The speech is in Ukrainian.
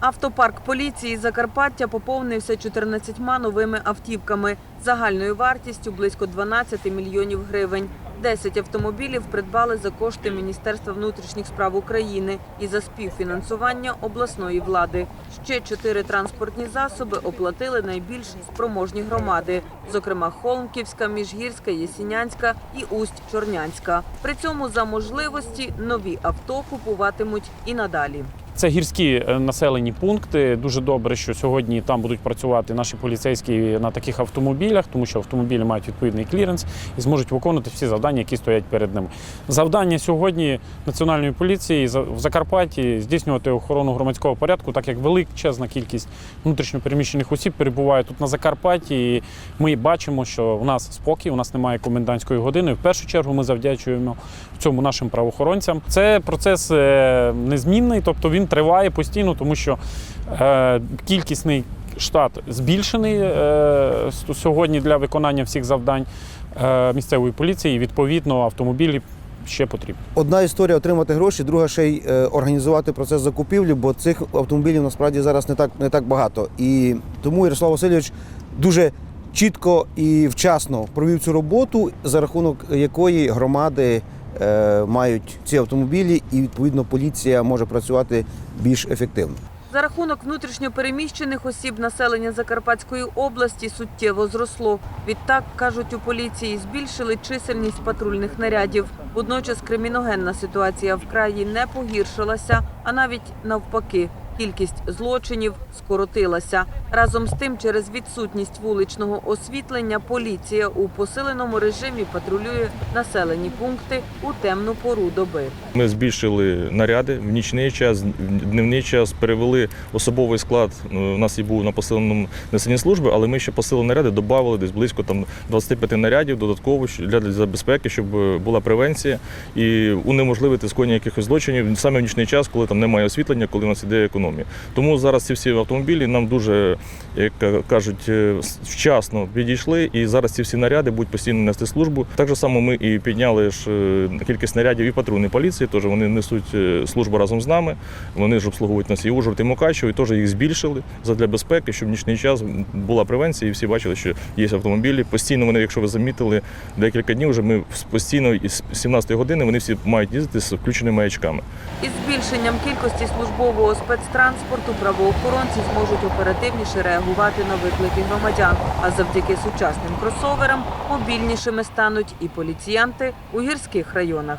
Автопарк поліції Закарпаття поповнився 14 новими автівками загальною вартістю близько 12 мільйонів гривень. 10 автомобілів придбали за кошти Міністерства внутрішніх справ України і за співфінансування обласної влади. Ще чотири транспортні засоби оплатили найбільш спроможні громади, зокрема Холмківська, Міжгірська, Єсінянська і Усть-Чорнянська. При цьому за можливості нові авто купуватимуть і надалі. Це гірські е, населені пункти. Дуже добре, що сьогодні там будуть працювати наші поліцейські на таких автомобілях, тому що автомобілі мають відповідний кліренс і зможуть виконувати всі завдання, які стоять перед ними. Завдання сьогодні національної поліції в Закарпатті здійснювати охорону громадського порядку, так як величезна кількість внутрішньопереміщених осіб перебуває тут на Закарпатті. І ми бачимо, що у нас спокій, у нас немає комендантської години. В першу чергу ми завдячуємо в цьому нашим правоохоронцям. Це процес е, незмінний, тобто він триває постійно, тому що е, кількісний штат збільшений е, сьогодні для виконання всіх завдань е, місцевої поліції. І, Відповідно, автомобілі ще потрібні. Одна історія отримати гроші, друга ще й е, організувати процес закупівлі, бо цих автомобілів насправді зараз не так, не так багато. І тому Ярослав Васильович дуже чітко і вчасно провів цю роботу, за рахунок якої громади мають ці автомобілі, і відповідно поліція може працювати більш ефективно. За рахунок внутрішньопереміщених осіб населення Закарпатської області суттєво зросло. Відтак, кажуть у поліції, збільшили чисельність патрульних нарядів. Водночас криміногенна ситуація в краї не погіршилася, а навіть навпаки. Кількість злочинів скоротилася. Разом з тим, через відсутність вуличного освітлення, поліція у посиленому режимі патрулює населені пункти у темну пору доби. Ми збільшили наряди в нічний час, в дневний час перевели особовий склад. Ну, У нас і був на посиленому несенні служби, але ми ще посилили наряди, додали десь близько там 25 нарядів додатково для, для безпеки, щоб е, була превенція і унеможливити скоєння якихось злочинів саме в нічний час, коли там немає освітлення, коли у нас іде економія. Тому зараз ці всі автомобілі нам дуже, як кажуть, е, вчасно підійшли, і зараз ці всі наряди будуть постійно нести службу. Так само ми і підняли ж е, кількість нарядів і патрульної поліції. Теж вони несуть е, службу разом з нами. Вони ж обслуговують нас і Ужгород, і Мукачево, і теж їх збільшили задля безпеки, щоб в нічний час була превенція, і всі бачили, що є автомобілі. Постійно вони, якщо ви замітили, декілька днів вже ми постійно із 17 години вони всі мають їздити з включеними маячками. Із збільшенням кількості службового спецтранспорту правоохоронці зможуть оперативніше реагувати на виклики громадян. А завдяки сучасним кросоверам мобільнішими стануть і поліціянти у гірських районах.